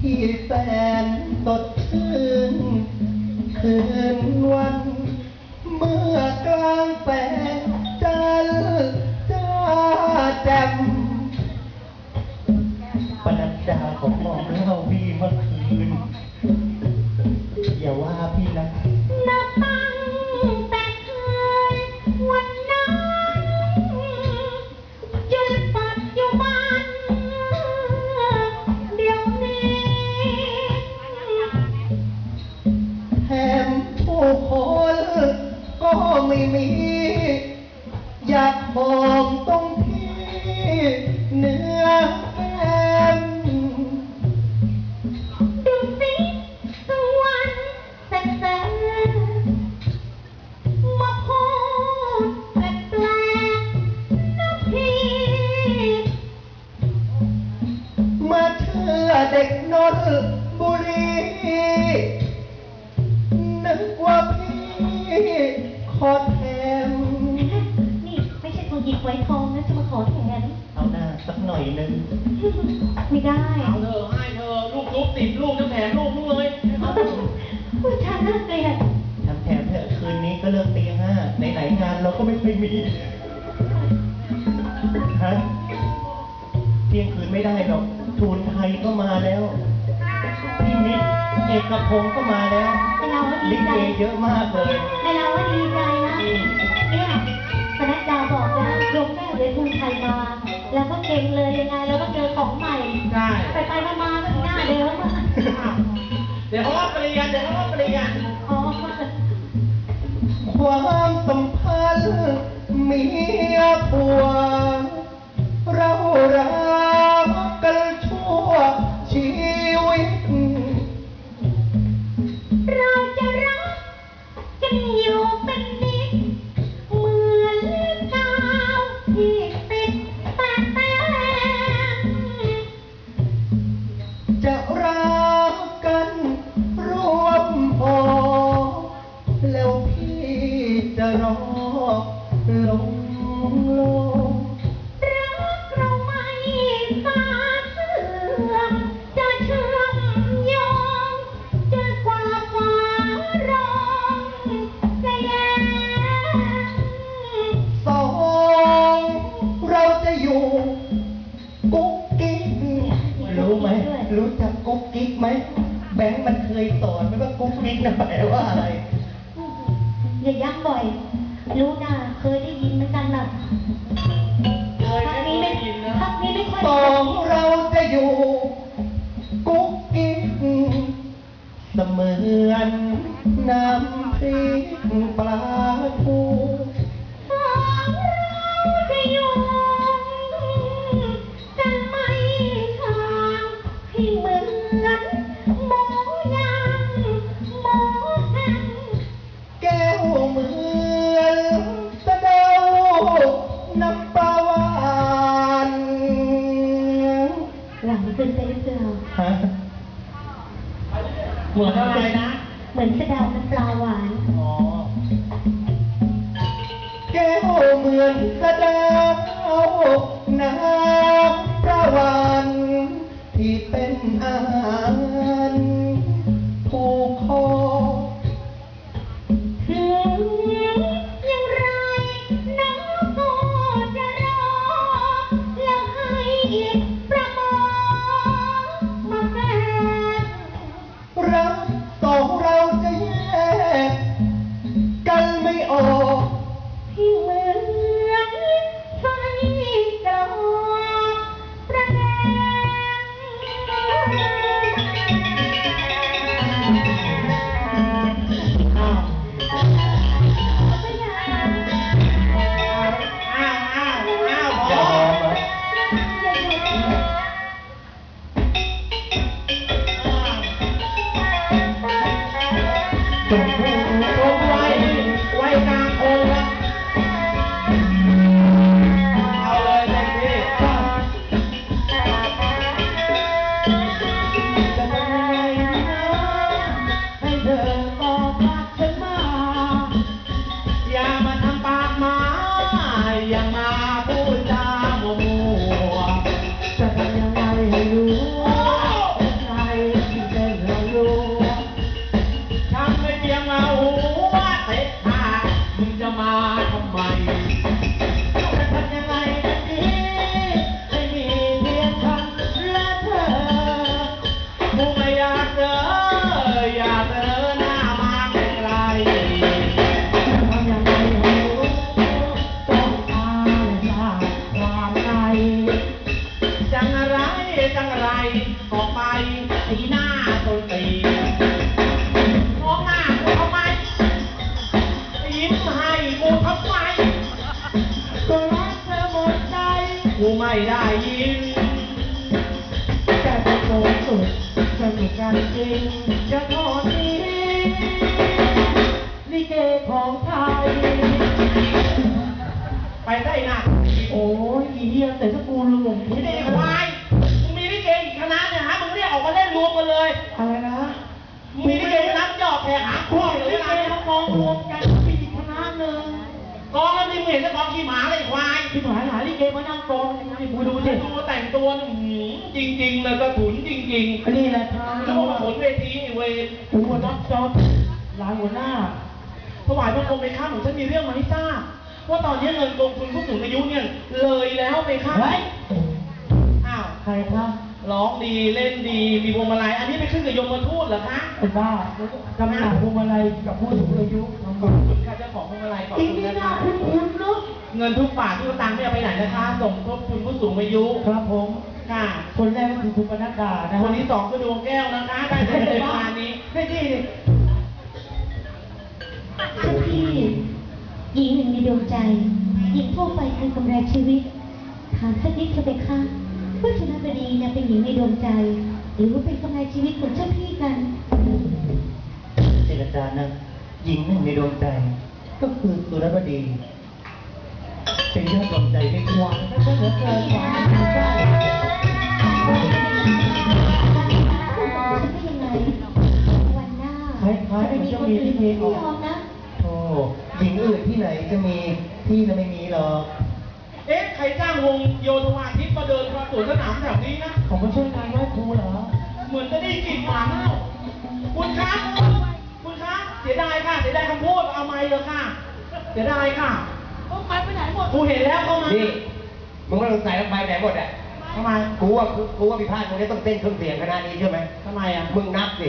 ที่แสนสดชื่นคืนวัน เมื่อกลางแสงจันทจ้าแจ่มประดับดาของหมอมเล่าวีมัน แนลูมงเลยผู้ชายน่าเกลียดทำแผนเถอะคืนนี้ก็เลิกเตียห้าในไหนงานเราก็ไม่เคยมีฮะเที่ยงคืนไม่ได้หรอกทูนไทยก็มาแล้วพี่มิตรเอกพงศ์ก็มาแล้วเราดีลิใจเกเยอะมากเลย แต่เราก็ดีใจนะ เก่งเลยยังไงแล้วก็เจอของใหม่ใช่ไปไปมามาก็หน้าเดิมอะเดี๋ยวเขาว่าปริยันเดี๋ยวเขาว่าปริยันอ๋อความสัมพันธ์เมียผัวเรารัก น้ำพริกปลา ไม่ได้ยิน แต่เป็นโกงสุดสนุกกันจริง จะทอนี้ลิเกของไทย ไปได้นะโอ้ยอีเหี้ยแต่ถ้ากูลืมไม่ได้ควายมึงมีลิเกอีกคณะเนี่ยฮะมึงเรียกออกมาเล่นรวมกันเลย อะไรนะมึงมีลิเกคณะมึงจะออกแผ่หาพคู่วกหรือลิยังเกไงเขากองรวม เห็นแล้วกองขี้หมาเลยควายพี่หมายหาลิเกมานั่งกองยังไงกูดูดิดูแต่งตัวนี่หืมจริงๆเลยกระถุนจริงอันนี้แหละทางๆดูดูผลเวทีไอ้เวรหัวน็อตจอบลายหัวหน้าถวายบังคมไปข้าของฉันมีเรื่องมาให้ทราบว่าตอนนี้เงินกองทุนผู้สูงอายุเนี่ยเลยแล้วไปข้าเฮ้ยอ้าวใครคะร้องดีเล่นดีมีพวงมาลัยอันนี้ไปขึ้นกับยมทูตเหรอคะเป็นบ้าจำหน่ายพวงมาลัยกับผู้สูงอายุทำขก่ออบนคุณค่ะเจ้าของพวงมาลัยขอบอีกคุณนี่นะน่าคะ คุ้นๆ เนาะเงินทุกบาทที่เขาตังค์ไม่เอาไปไหนนะคะส่งทบทุนผู้สูงอายุครับผม ค่ะ คนแรกก็คือคุณปนัดดานะคนที่สองคือดวงแก้วนะคะได้ในรายการนี้ไม่ดีดิเจ้าพี่ หญิงหนึ่งในดวงใจ หญิงทั่วไปคือกำไรชีวิต ถามสักนิดเถอะเบค่ะว่าชนะบดีเนี่ยเป็นหญิงในดวงใจ หรือว่าเป็นกำไรชีวิตของเจ้าพี่กัน เจรจานะหญิงหนึ่งในดวงใจ ก็คือสุรบดี เป็นยอดดวงใจไม่ควรถ้าเหลือเกินหวังไม่ได้ฉันวันหน้าคล้ายๆมันจะมีที่เพลงอไม่อกยอมนะโอ้หญิงอื่นที่ไหนจะมีที่จะไม่มีหรอกเอ๊ะ ใครจ้างวงโยธวาทิตมาเดินมาสวนสนามแถวนี้นะ ผมมาช่วยงานไหว้ครูเหรอ เหมือนจะได้กลิ่นหมาเน่าคุณคะคุณคะเสียดายค่ะ เสียดายคำพูด เอาไม้เลยค่ะ เสียดายค่ะ เอาไม้ไปไหนหมดกูเห็นแล้วเข้ามานี่มึงไม่ต้องใส่ลงไปไหนหมดอะทำไมกูว่ากูว่าพิพาทตรงนี้ต้องเต้นเครื่องเสียงขนาดนี้ใช่ไหมทำไมอะมึงนับสิ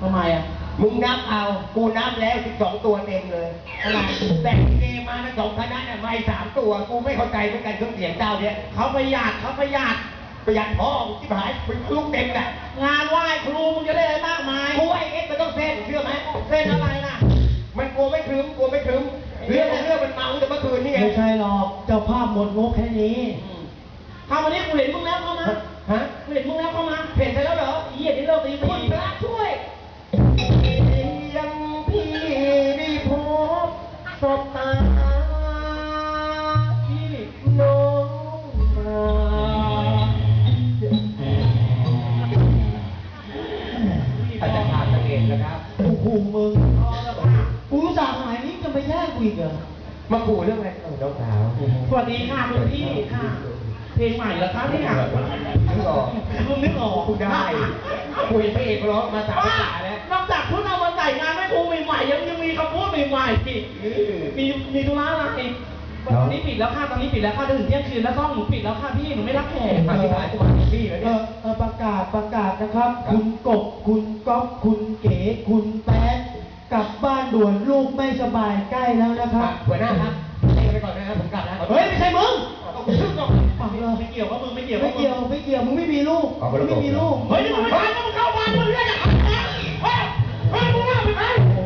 ทำไมอะมึงนับเอา กูนับแล้ว12ตัวเต็มเลยอะไรแต่งเกมมานะสองคณะเนี่ยไม่สามตัว กูไม่เข้าใจเหมือนกันเครื่องเสียงเจ้าเนี่ยเขาประหยัดเขาประหยัดประหยัดพ่อมึงที่หายมึงลูกเต็มน่ะงานไหว้ครูมึงจะได้อะไรมากมายกูไอ้เอ็กซ์มันต้องเส้นเชื่อไหมเส้นอะไรล่ะ มันกลัวไม่ถึงกลัวไม่ถึง ใช่หรอกเจ้าภาพหมดงบแค่นี้ทำวันนี้กูเห็นมึงแล้วเข้ามาฮะกูเห็นมึงแล้วเข้ามาเห็นไปแล้วเหรอไอ้เหี้ยนี่เลิกตีคุสี่ณพระช่วยยังพี่ได้พบสบตาพี่น้องมาอาจจะขาดสังเกตนะครับโอ้โหมึงเอาละค่ะกูรู้จักหายนี้จะไปแย่งกูอีกเหรอ มาขู่เรื่องอะไรเออน้องสาวสวัสดีค่ะคุณพี่ค่ะ เพลงใหม่เหรอคะเนี่ยนึกออกคุณนึกออกกูได้ คุยพระเอกร้องมาสามภาษาแล้วนอกจากพูดเอามาใส่งานไม่ครูใหม่ๆยังยังมีคำพูดใหม่ๆอีกมีมีธุระอะไรตอนนี้ปิดแล้วค่ะตอนนี้ปิดแล้วค่ะจะถึงเที่ยงคืนแล้วซ่องหนูปิดแล้วค่ะพี่หนูไม่รับแขกอธิบายกูมาที่พี่แล้วเอเนี่ยอเออประกาศประกาศนะครับ คุณกบคุณก๊อฟคุณเก๋คุณแป๊ด กลับบ้านด่วนลูกไม่สบายใกล้แล้วนะครับ หัวหน้าครับเต้นไปก่อนนะครับผมกลับแล้วเฮ้ยไม่ใช่มึงต้องขึ้นก่อนปังเลยไม่เกี่ยวกับมึงไม่เกี่ยวไม่เกี่ยวไม่เกี่ยวมึงไม่มีลูกอ๋อคนมึละงไม่มีลูกเฮ้ยนี่มึงไม่ทันมึงเข้าบ้านมึงเรียกอะเฮ้ยเฮ้ยเฮ้ยมึงว่าไม่ทันโอ้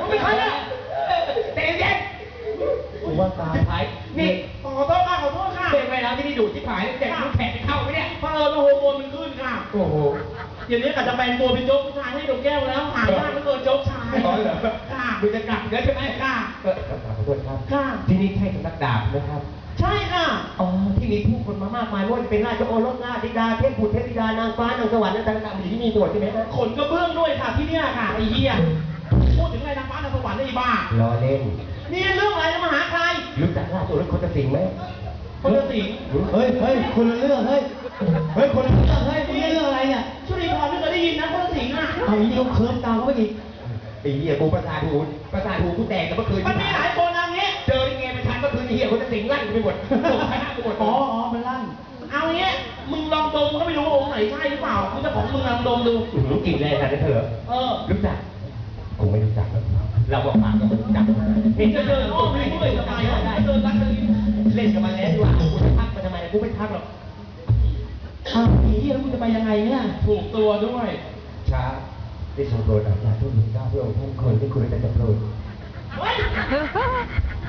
มึงไม่ทันอะเตะเย็นกูว่าตายหายนี่ขอโทษค่ะขอโทษค่ะเด็กไปแล้วที่นี่ดูดที่ผายเด็กลูกแขกไปเข้าไหมเนี่ยเพราะเออโฮอร์โมนมันขึ้นค่ะโอ้โห เดี๋ยวนี้กะจะแปลงตัวเป็นโจ๊กผู้ชายให้ดอกแก้วแล้วหายากเหลือเกินโจ๊กชายอ๋อเหรอ ค่ะดูจะกลับเดี๋ยวใช่ไหมค่ะเออขอโทษครับ ค่ะ ที่นี่ใช่สำนักดาบนะครับ ใช่ค่ะ อ๋อ ที่มีผู้คนมามากมายไม่ว่าจะเป็นราชโอรสราชธิดา เทพบุตรเทพธิดา นางฟ้า นางสวรรค์นางต่างๆอยู่ที่นี่หมดใช่ไหมฮะขนกระเบื้องด้วยค่ะที่เนี่ยค่ะไอ้เหี้ยพูดถึงอะไรนางฟ้านางสวรรค์ไอ้บ้าล้อเล่น นี่เรื่องอะไรจะมาหาใครรู้จักราชโอรสคนตะสิงห์ไหมคนละสิงห์ เฮ้ย เฮ้ย คนละเรื่อง เฮ้ย เฮ้ยคนละเรื่องเฮ้ยมึงเรื่องอะไรเนี่ยชุลีพรไม่เคยได้ยินนะคนละสิงห์อะเอาอีกเขาเคิร์ฟตามเขาไปอีกไอ้เหี้ยกูประสาทหูประสาทหูกูแตกกันเมื่อคืนมันมีหลายคนเอางี้เจอที่เงไปทันเมื่อคืนไอ้เหี้ยคนตะสิงห์ลั่นกูไปหมดส่งคณะกูหมดอ๋ออ๋อมันลั่นเอางี้มึงลองดมก็ไม่รู้ว่าองค์ไหนใช่หรือเปล่ามึงเจ้าของมึงลองดมดูอื้อหือกลิ่นแรงขนาดนั้นเถอะเออรู้จักกูไม่รู้จักหรอกเราบอกปากก็ไม่รู้จักเห็นจะเดินอ้อมไปเรื่อยทำไมอะเดินรักกันลิ้นเล่นกับมันแล้วดีกว่ากูจะทักมันทำไมกูไม่ทักหรอก อ้าวอีเหี้ยแล้วมึงจะไปยังไงเนี่ย ถูกตัวด้วย ช้าได้ทรงโปรดอาญาทุกหนึ่งเก้าพระองค์ท่านคนที่คุณได้จะโปรดเฮ้ย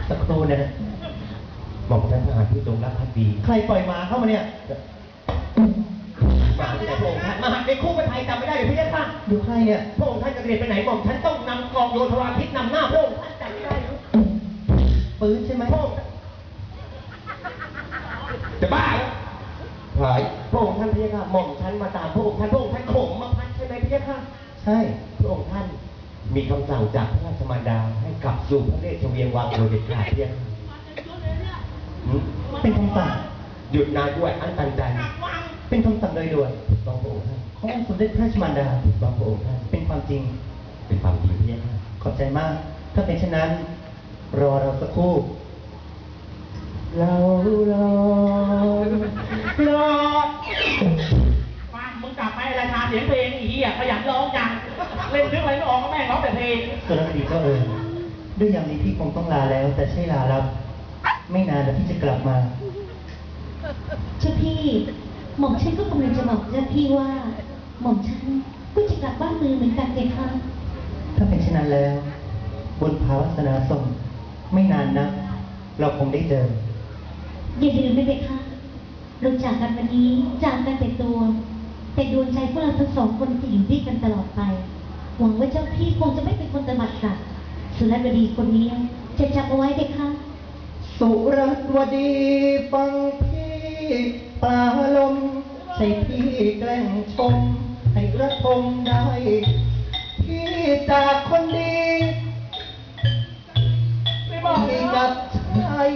สักครู่นะหม่อมท่านทหารที่จงรักภักดีใครปล่อยหมาเข้ามาเนี่ยมาที่ไหนพระองค์ท่านมาในคู่พระไทยจำไม่ได้หรือพี่ค่ะดูใครเนี่ยพระองค์ท่านจะเรียนไปไหนหม่อมท่านต้องนำกองโยธวาทิตนำหน้าพระองค์ท่านจำไม่ได้หรือปืนใช่ไหมพระองค์จะบ้าแล้ว หาย พระองค์ท่านพี่ค่ะหม่อมท่านมาตามพระองค์ท่านพระองค์ท่านโขงมาพัดใช่ไหมพี่ค่ะใช่ พระองค์ท่านมีคำสั่งจากพระราชมารดาให้กลับสู่พระเดชเวียงวังโดยเด็ดขาดพี่ค่ะหืมเป็นคำสั่งหยุดนานด้วยอันตันใจเป็นคำสั่งโดยด่วนต้องพระองค์ท่านขององค์สมเด็จพระราชมารดาต้องพระองค์ท่านเป็นความจริง เป็นความจริงพี่ค่ะขอบใจมาก ถ้าเป็นเช่นนั้น รอเราสักครู่ เรารอรอฟังมึงกลับไปราชาเสียงเพลงอีอะขยันร้องจังเล่นนึกอะไรไม่ออกก็แม่งร้องแต่เพลงสรดีก็เออด้วยยามนี้พี่คงต้องลาแล้ว แต่ใช่ลารับ ไม่นานแล้วพี่จะกลับมา เจ้าพี่ หม่อมฉันก็กำลังจะบอกเจ้าพี่ว่า หม่อมฉันก็จะกลับบ้านมือเหมือนกันเลยค่ะ ถ้าเป็นเช่นนั้นแล้ว บนภาวาสนาส่งไม่นานนะ เราคงได้เจอ อย่าลืมนะเด็กค่ะเราจากกันวันนี้จากกันแต่ตัว แต่ดวงใจพวกเราทั้งสองคนจะอยู่ด้วยกันตลอดไป หวังว่าเจ้าพี่คงจะไม่เป็นคนตบัดสัตว์สุรบดีคนนี้จะจำเอาไว้เด็กค่ะสุรวดีฟังพี่ปลาลมใช่พี่แกล้งชมให้ระทมได้ พี่จากคนดี ไม่บอกให้นะกับชาย